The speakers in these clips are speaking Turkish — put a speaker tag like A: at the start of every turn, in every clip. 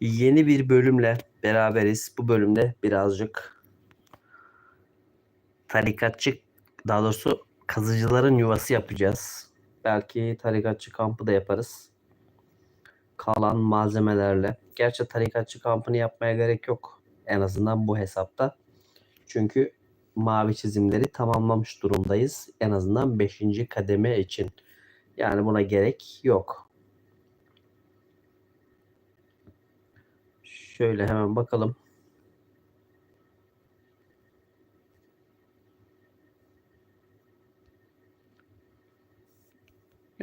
A: Yeni bir bölümle beraberiz. Bu bölümde birazcık tarikatçı daha doğrusu kazıcıların yuvası yapacağız. Belki tarikatçı kampı da yaparız. Kalan malzemelerle. Gerçi tarikatçı kampını yapmaya gerek yok. En azından bu hesapta. Çünkü mavi çizimleri tamamlamış durumdayız. En azından 5. kademe için. Yani buna gerek yok. Şöyle hemen bakalım.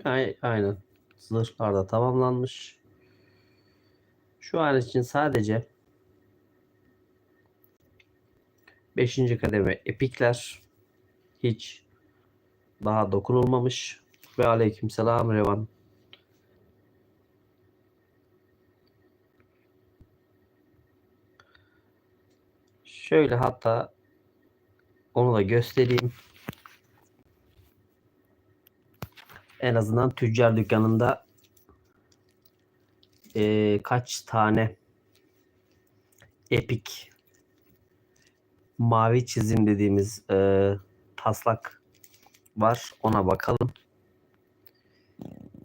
A: Ay- Aynen. Zırhlar da tamamlanmış. Şu an için sadece 5. kademe epikler hiç daha dokunulmamış ve aleykümselam Revan. Şöyle hatta onu da göstereyim. En azından tüccar dükkanında eee, kaç tane epik mavi çizim dediğimiz eee, taslak var. Ona bakalım.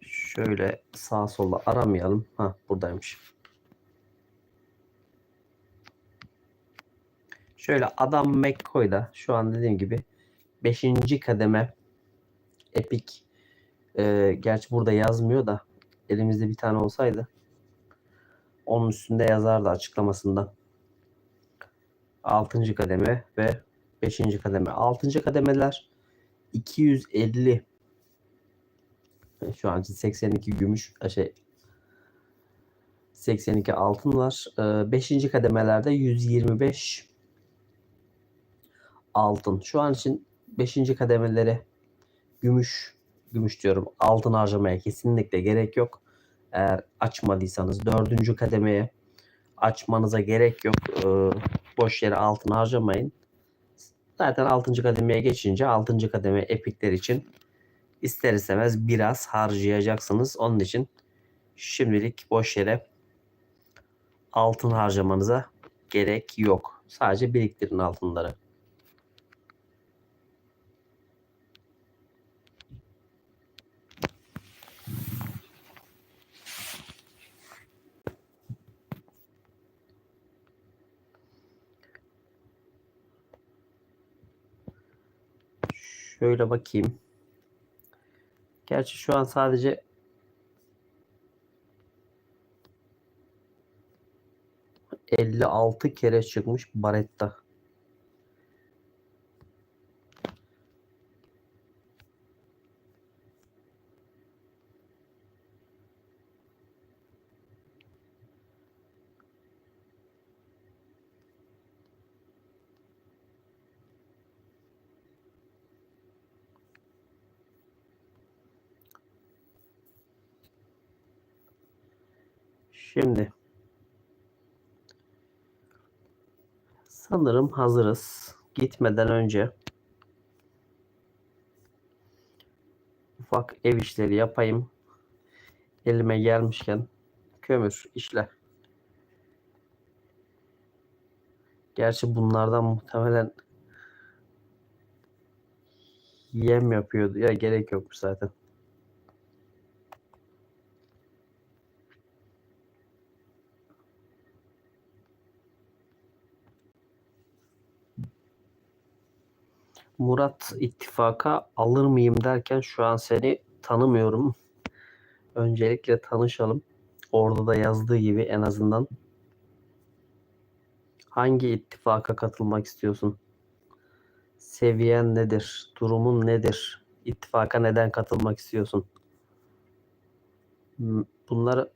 A: Şöyle sağ sola aramayalım. Ha buradaymış. Şöyle adam McCoy'da şu an dediğim gibi 5. kademe epik Ee, gerçi burada yazmıyor da elimizde bir tane olsaydı onun üstünde yazardı açıklamasında. 6. kademe ve 5. kademe. 6. kademeler 250 şu an için 82 gümüş şey 82 altın var. 5. kademelerde 125 altın. Şu an için 5. kademelere gümüş gümüş diyorum altın harcamaya kesinlikle gerek yok. Eğer açmadıysanız dördüncü kademeye açmanıza gerek yok. Ee, boş yere altın harcamayın. Zaten 6. kademeye geçince 6. kademe epikler için ister istemez biraz harcayacaksınız. Onun için şimdilik boş yere altın harcamanıza gerek yok. Sadece biriktirin altınları. Şöyle bakayım. Gerçi şu an sadece ...56 kere çıkmış Baretta. Şimdi sanırım hazırız. Gitmeden önce ufak ev işleri yapayım. Elime gelmişken kömür işle. Gerçi bunlardan muhtemelen yem yapıyordu. Ya gerek yokmuş zaten. Murat ittifaka alır mıyım derken şu an seni tanımıyorum. Öncelikle tanışalım. Orada da yazdığı gibi en azından hangi ittifaka katılmak istiyorsun? Seviyen nedir? Durumun nedir? İttifaka neden katılmak istiyorsun? M- Bunları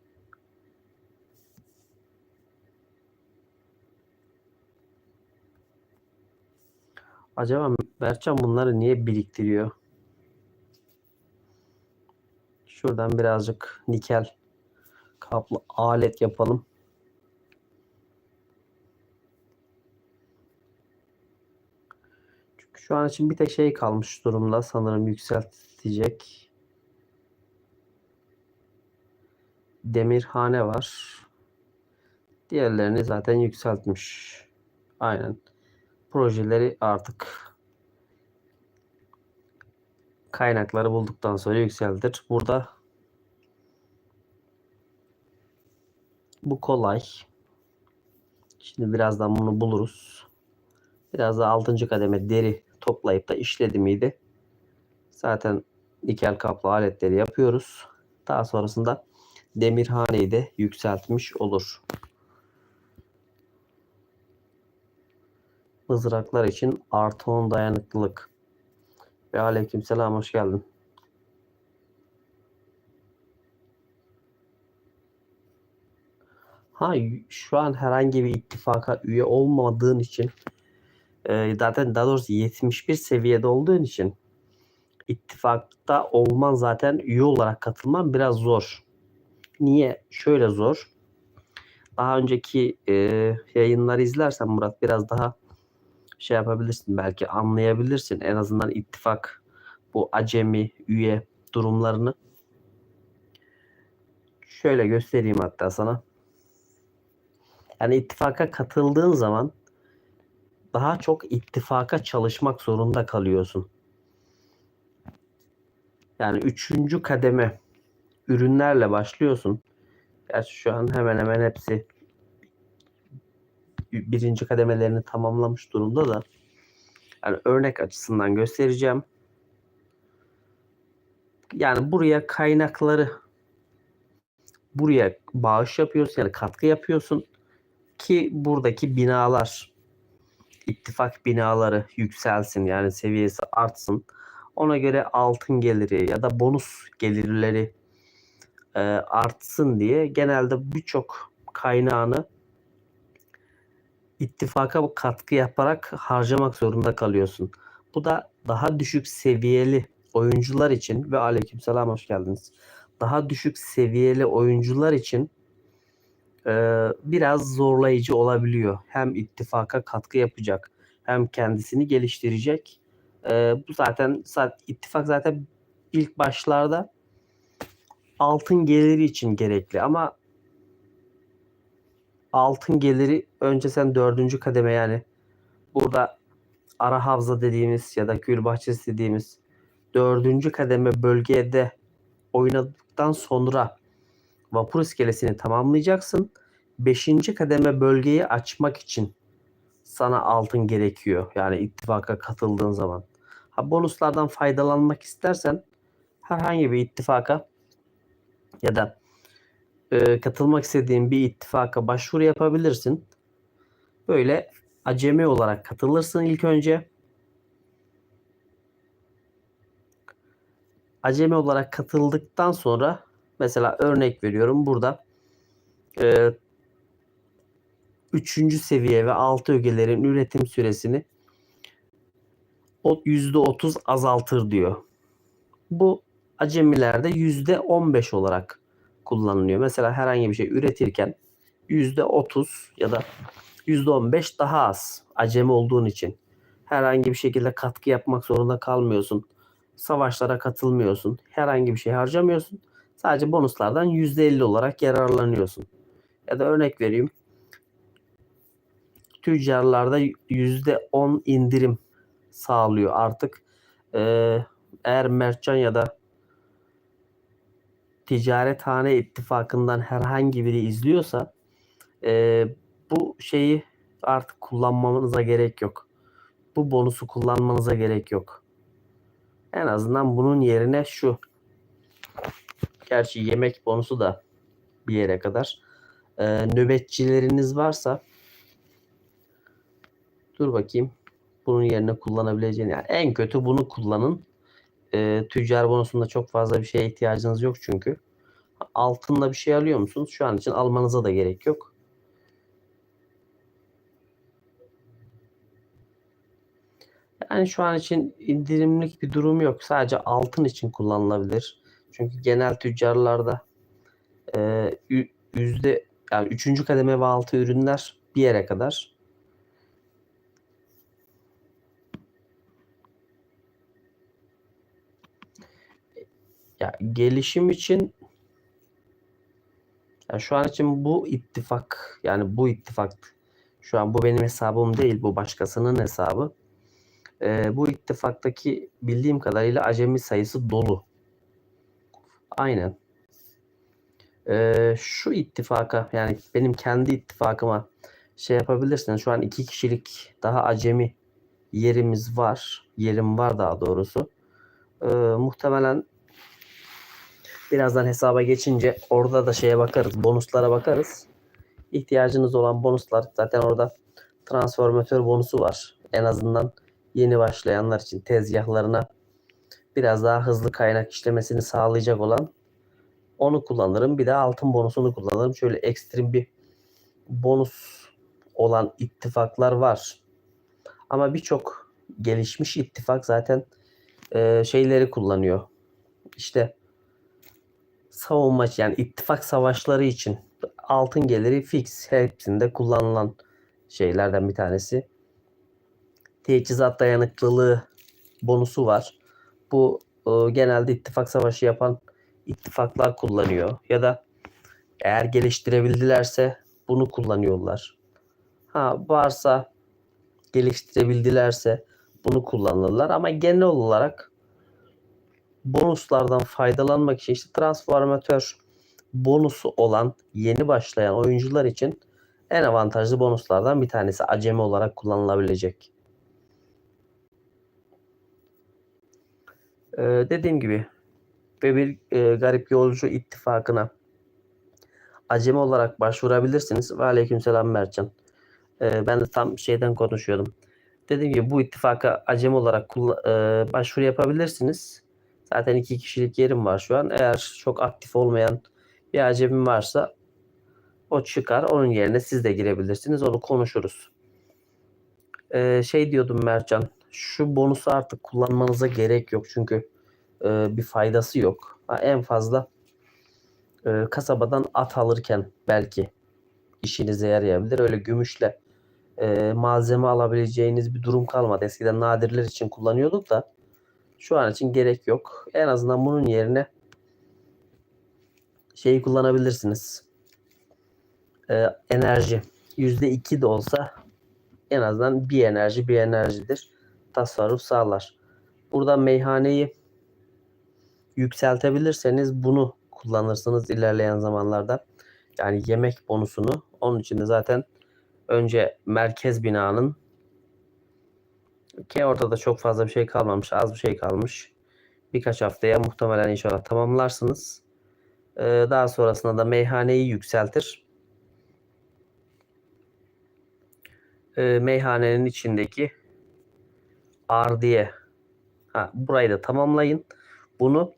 A: acaba Berçan bunları niye biriktiriyor? Şuradan birazcık nikel kaplı alet yapalım. Çünkü şu an için bir tek şey kalmış durumda sanırım yükseltecek. Demirhane var. Diğerlerini zaten yükseltmiş. Aynen. Projeleri artık kaynakları bulduktan sonra yükseltir. Burada bu kolay. Şimdi birazdan bunu buluruz. Biraz da 6. kademe deri toplayıp da işledi miydi? Zaten nikel kaplı aletleri yapıyoruz. Daha sonrasında demirhaneyi de yükseltmiş olur. Mızraklar için artı 10 dayanıklılık. Ve aleykümselam hoş geldin. Ha şu an herhangi bir ittifaka üye olmadığın için e, zaten daha doğrusu 71 seviyede olduğun için ittifakta olman zaten üye olarak katılman biraz zor. Niye? Şöyle zor. Daha önceki e, yayınları izlersen Murat biraz daha şey yapabilirsin belki anlayabilirsin en azından ittifak bu acemi üye durumlarını. Şöyle göstereyim hatta sana. Yani ittifaka katıldığın zaman daha çok ittifaka çalışmak zorunda kalıyorsun. Yani üçüncü kademe ürünlerle başlıyorsun. Gerçi şu an hemen hemen hepsi birinci kademelerini tamamlamış durumda da. Yani örnek açısından göstereceğim. Yani buraya kaynakları buraya bağış yapıyorsun yani katkı yapıyorsun ki buradaki binalar ittifak binaları yükselsin yani seviyesi artsın. Ona göre altın geliri ya da bonus gelirleri e, artsın diye genelde birçok kaynağını ittifaka katkı yaparak harcamak zorunda kalıyorsun. Bu da daha düşük seviyeli oyuncular için ve aleykümselam hoş geldiniz. Daha düşük seviyeli oyuncular için e, biraz zorlayıcı olabiliyor. Hem ittifaka katkı yapacak hem kendisini geliştirecek. E, bu zaten ittifak zaten ilk başlarda altın geliri için gerekli ama altın geliri önce sen dördüncü kademe yani burada ara havza dediğimiz ya da kül bahçesi dediğimiz dördüncü kademe bölgede oynadıktan sonra vapur iskelesini tamamlayacaksın. Beşinci kademe bölgeyi açmak için sana altın gerekiyor. Yani ittifaka katıldığın zaman. Ha, bonuslardan faydalanmak istersen herhangi bir ittifaka ya da e, katılmak istediğin bir ittifaka başvuru yapabilirsin. Böyle acemi olarak katılırsın ilk önce. Acemi olarak katıldıktan sonra mesela örnek veriyorum burada e, üçüncü seviye ve altı ögelerin üretim süresini %30 azaltır diyor. Bu acemilerde %15 olarak kullanılıyor. Mesela herhangi bir şey üretirken %30 ya da %15 daha az acemi olduğun için. Herhangi bir şekilde katkı yapmak zorunda kalmıyorsun. Savaşlara katılmıyorsun. Herhangi bir şey harcamıyorsun. Sadece bonuslardan %50 olarak yararlanıyorsun. Ya da örnek vereyim. Tüccarlarda %10 indirim sağlıyor artık. Ee, eğer mercan ya da ticarethane ittifakından herhangi biri izliyorsa e, bu şeyi artık kullanmanıza gerek yok. Bu bonusu kullanmanıza gerek yok. En azından bunun yerine şu. Gerçi yemek bonusu da bir yere kadar. E, nöbetçileriniz varsa dur bakayım. Bunun yerine kullanabileceğini yani en kötü bunu kullanın. E, tüccar bonusunda çok fazla bir şeye ihtiyacınız yok çünkü. Altınla bir şey alıyor musunuz? Şu an için almanıza da gerek yok. Yani şu an için indirimlik bir durum yok. Sadece altın için kullanılabilir. Çünkü genel tüccarlarda e, yüzde yani üçüncü kademe ve altı ürünler bir yere kadar ya gelişim için Yani şu an için bu ittifak yani bu ittifak şu an bu benim hesabım değil bu başkasının hesabı. Ee, bu ittifaktaki bildiğim kadarıyla acemi sayısı dolu. Aynen. Ee, şu ittifaka yani benim kendi ittifakıma şey yapabilirsiniz. Şu an iki kişilik daha acemi yerimiz var. Yerim var daha doğrusu. Ee, muhtemelen birazdan hesaba geçince orada da şeye bakarız. Bonuslara bakarız. İhtiyacınız olan bonuslar zaten orada transformatör bonusu var. En azından yeni başlayanlar için tezgahlarına biraz daha hızlı kaynak işlemesini sağlayacak olan onu kullanırım. Bir de altın bonusunu kullanırım. Şöyle ekstrem bir bonus olan ittifaklar var. Ama birçok gelişmiş ittifak zaten e, şeyleri kullanıyor. İşte savunma yani ittifak savaşları için altın geliri fix hepsinde kullanılan şeylerden bir tanesi. Teçhizat dayanıklılığı bonusu var. Bu e, genelde ittifak savaşı yapan ittifaklar kullanıyor. Ya da eğer geliştirebildilerse bunu kullanıyorlar. Ha varsa geliştirebildilerse bunu kullanırlar ama genel olarak bonuslardan faydalanmak için işte transformatör bonusu olan yeni başlayan oyuncular için en avantajlı bonuslardan bir tanesi acemi olarak kullanılabilecek. Ee, dediğim gibi ve bir e, garip yolcu ittifakına acemi olarak başvurabilirsiniz. Ve aleykümselam Mertcan. Ee, ben de tam şeyden konuşuyordum. Dediğim gibi bu ittifaka acemi olarak e, başvuru yapabilirsiniz. Zaten iki kişilik yerim var şu an. Eğer çok aktif olmayan bir acemim varsa o çıkar. Onun yerine siz de girebilirsiniz. Onu konuşuruz. Ee, şey diyordum Mertcan. Şu bonusu artık kullanmanıza gerek yok. Çünkü e, bir faydası yok. Ha, en fazla e, kasabadan at alırken belki işinize yarayabilir. Öyle gümüşle e, malzeme alabileceğiniz bir durum kalmadı. Eskiden nadirler için kullanıyorduk da şu an için gerek yok. En azından bunun yerine şeyi kullanabilirsiniz. E, enerji. %2 de olsa en azından bir enerji bir enerjidir. Tasarruf sağlar. Burada meyhaneyi yükseltebilirseniz bunu kullanırsınız ilerleyen zamanlarda. Yani yemek bonusunu. Onun için de zaten önce merkez binanın ki ortada çok fazla bir şey kalmamış. Az bir şey kalmış. Birkaç haftaya muhtemelen inşallah tamamlarsınız. Ee, daha sonrasında da meyhaneyi yükseltir. Ee, meyhanenin içindeki ardiye. Ha, burayı da tamamlayın. Bunu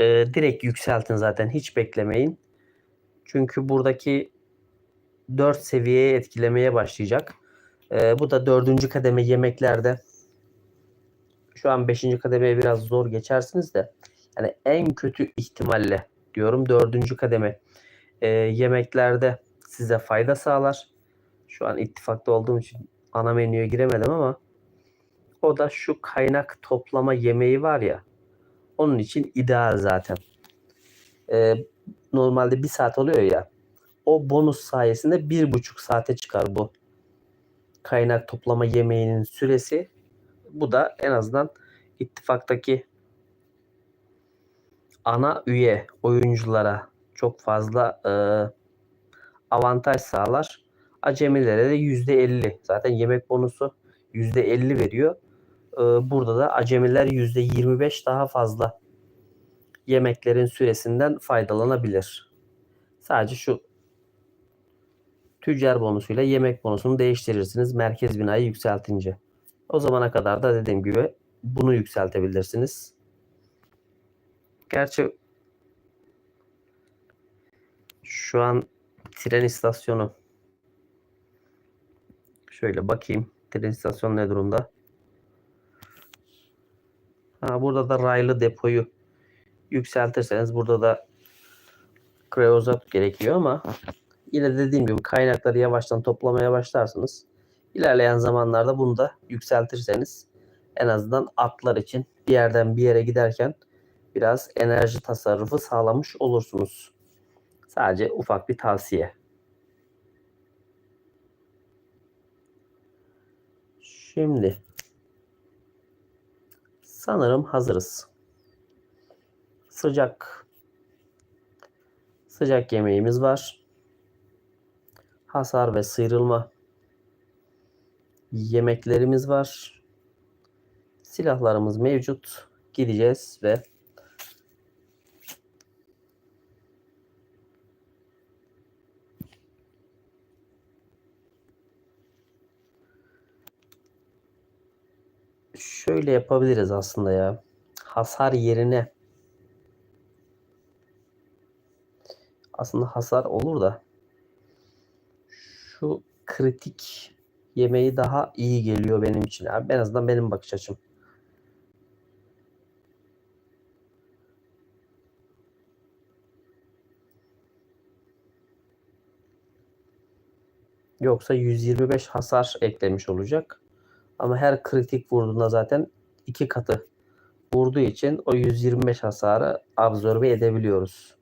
A: e, direkt yükseltin zaten. Hiç beklemeyin. Çünkü buradaki 4 seviyeye etkilemeye başlayacak. E, bu da dördüncü kademe yemeklerde şu an 5. kademeye biraz zor geçersiniz de yani en kötü ihtimalle diyorum dördüncü kademe e, yemeklerde size fayda sağlar. Şu an ittifakta olduğum için ana menüye giremedim ama o da şu kaynak toplama yemeği var ya onun için ideal zaten. E, normalde bir saat oluyor ya o bonus sayesinde bir buçuk saate çıkar bu kaynak toplama yemeğinin süresi. Bu da en azından ittifaktaki ana üye oyunculara çok fazla e, avantaj sağlar. Acemilere de %50. Zaten yemek bonusu %50 veriyor. E, burada da acemiler %25 daha fazla yemeklerin süresinden faydalanabilir. Sadece şu tüccar bonusuyla yemek bonusunu değiştirirsiniz merkez binayı yükseltince. O zamana kadar da dediğim gibi bunu yükseltebilirsiniz. Gerçi şu an tren istasyonu şöyle bakayım. Tren istasyonu ne durumda? Ha, burada da raylı depoyu yükseltirseniz burada da kreozot gerekiyor ama yine dediğim gibi kaynakları yavaştan toplamaya başlarsınız. İlerleyen zamanlarda bunu da yükseltirseniz en azından atlar için bir yerden bir yere giderken biraz enerji tasarrufu sağlamış olursunuz. Sadece ufak bir tavsiye. Şimdi sanırım hazırız. Sıcak sıcak yemeğimiz var. Hasar ve sıyrılma yemeklerimiz var. Silahlarımız mevcut. Gideceğiz ve şöyle yapabiliriz aslında ya. Hasar yerine aslında hasar olur da şu kritik yemeği daha iyi geliyor benim için. Abi en azından benim bakış açım. Yoksa 125 hasar eklemiş olacak. Ama her kritik vurduğunda zaten iki katı vurduğu için o 125 hasarı absorbe edebiliyoruz.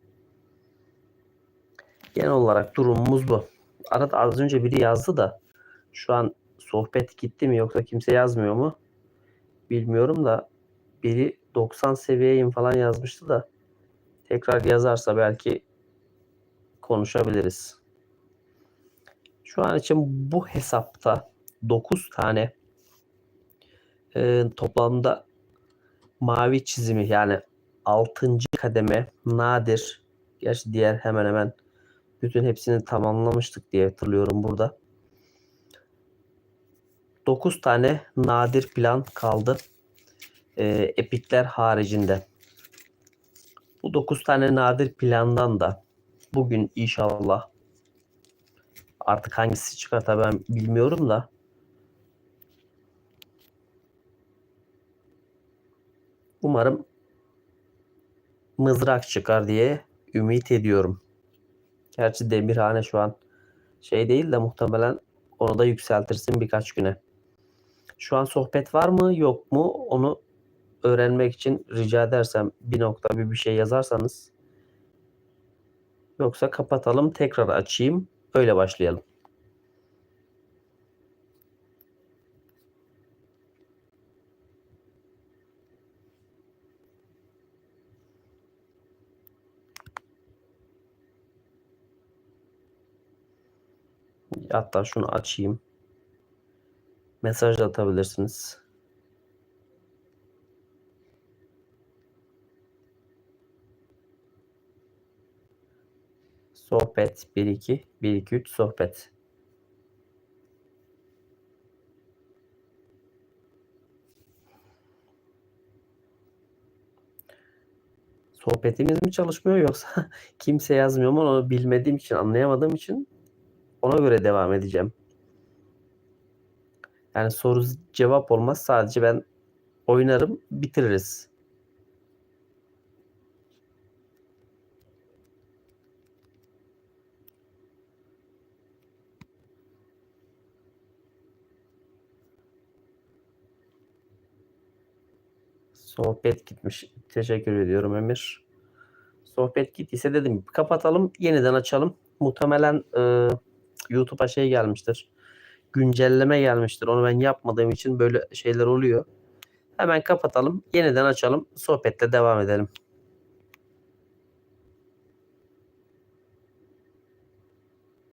A: Genel olarak durumumuz bu. Arada az önce biri yazdı da şu an sohbet gitti mi yoksa kimse yazmıyor mu? Bilmiyorum da biri 90 seviyeyim falan yazmıştı da tekrar yazarsa belki konuşabiliriz. Şu an için bu hesapta 9 tane e, toplamda mavi çizimi yani 6. kademe nadir gerçi diğer hemen hemen bütün hepsini tamamlamıştık diye hatırlıyorum burada. 9 tane nadir plan kaldı. E, epikler haricinde. Bu 9 tane nadir plandan da bugün inşallah artık hangisi çıkar tabii ben bilmiyorum da umarım mızrak çıkar diye ümit ediyorum. Gerçi Demirhane şu an şey değil de muhtemelen onu da yükseltirsin birkaç güne. Şu an sohbet var mı yok mu onu öğrenmek için rica edersem bir nokta bir bir şey yazarsanız yoksa kapatalım tekrar açayım öyle başlayalım. Hatta şunu açayım. Mesaj da atabilirsiniz. Sohbet 1 2 1 2 3 sohbet. Sohbetimiz mi çalışmıyor yoksa kimse yazmıyor mu onu bilmediğim için anlayamadığım için ona göre devam edeceğim. Yani soru cevap olmaz sadece ben oynarım bitiririz. Sohbet gitmiş. Teşekkür ediyorum Emir. Sohbet gittiyse dedim kapatalım yeniden açalım. Muhtemelen e, YouTube'a şey gelmiştir. Güncelleme gelmiştir. Onu ben yapmadığım için böyle şeyler oluyor. Hemen kapatalım. Yeniden açalım. Sohbetle devam edelim.